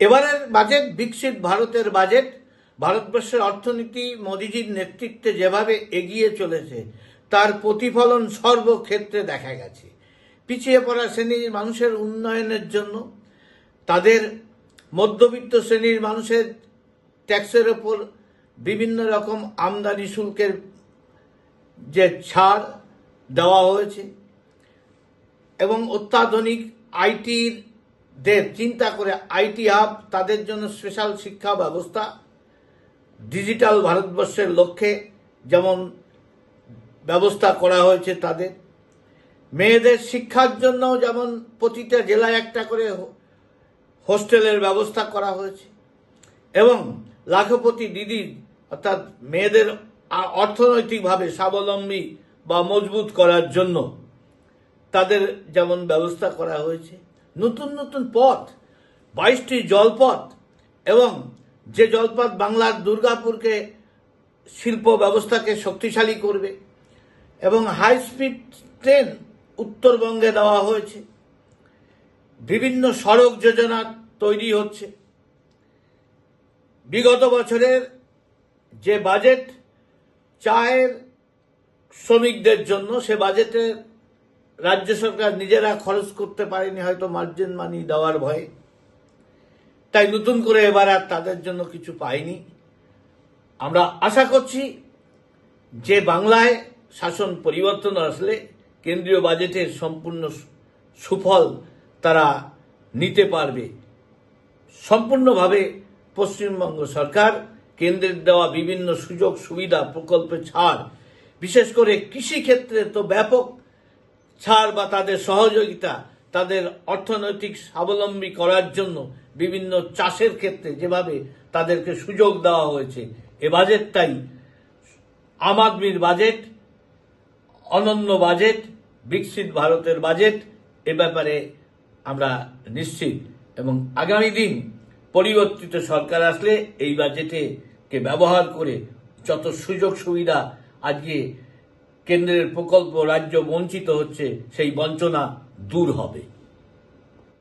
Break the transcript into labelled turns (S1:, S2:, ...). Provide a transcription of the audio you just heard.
S1: এবারের বাজেট, বিকশিত ভারতের বাজেট, ভারতবর্ষের অর্থনীতি, মোদিজির নেতৃত্বে যেভাবে এগিয়ে চলেছে, তার প্রতিফলন সর্বক্ষেত্রে দেখা গেছে। পিছিয়ে পড়া শ্রেণির মানুষের উন্নয়নের জন্য, তাদের মধ্যবিত্ত শ্রেণির মানুষের ট্যাক্সের ওপর বিভিন্ন রকম আমদানি শুল্কের যে ছাড় দেওয়া হয়েছে এবং অত্যাধুনিক আইটির দের চিন্তা করে আইটি হাব তাদের জন্য স্পেশাল শিক্ষা ব্যবস্থা, ডিজিটাল ভারতবর্ষের লক্ষ্যে যেমন ব্যবস্থা করা হয়েছে তাদের। মেয়েদের শিক্ষার জন্য যেমন প্রতিটা জেলায় একটা করে হোস্টেলের ব্যবস্থা করা হয়েছে এবং লাখপতি দিদির অর্থাৎ মেয়েদের অর্থনৈতিকভাবে স্বাবলম্বী বা মজবুত করার জন্য তাদের যেমন ব্যবস্থা করা হয়েছে, নতুন নতুন পথ, বাইশটি জলপথ এবং যে জলপথ বাংলার দুর্গাপুরকে শিল্প ব্যবস্থাকে শক্তিশালী করবে এবং হাই স্পিড ট্রেন উত্তরবঙ্গে দেওয়া হয়েছে। বিভিন্ন সড়ক যোজনা তৈরি হচ্ছে। বিগত বছরের যে বাজেট চায়ের শ্রমিকদের জন্য সে বাজেটে রাজ্য সরকার নিজেরা খরচ করতে পারেনি, হয়তো মার্জিন মানি দেওয়ার ভয়ে। তাই নতুন করে এবার আর তাদের জন্য কিছু পাইনি। আমরা আশা করছি যে বাংলায় শাসন পরিবর্তন আসলে কেন্দ্রীয় বাজেটের সম্পূর্ণ সুফল তারা নিতে পারবে। সম্পূর্ণভাবে পশ্চিমবঙ্গ সরকার কেন্দ্রের দেওয়া বিভিন্ন সুযোগ, সুবিধা, প্রকল্পে ছাড়। বিশেষ করে কৃষি ক্ষেত্রে তো ব্যাপক ছাড় বা তাদের সহযোগিতা, তাদের অর্থনৈতিক স্বাবলম্বী করার জন্য বিভিন্ন চাষের ক্ষেত্রে যেভাবে তাদেরকে সুযোগ দেওয়া হয়েছে, এ বাজেটটাই আম আদমির বাজেট, অনন্য বাজেট, বিকশিত ভারতের বাজেট, এ ব্যাপারে আমরা নিশ্চিত। এবং আগামী দিন পরিবর্তিত সরকার আসলে এই বাজেটে কে ব্যবহার করে যত সুযোগ সুবিধা আজকে কেন্দ্রের প্রকল্প রাজ্য বঞ্চিত হচ্ছে, সেই বঞ্চনা দূর হবে।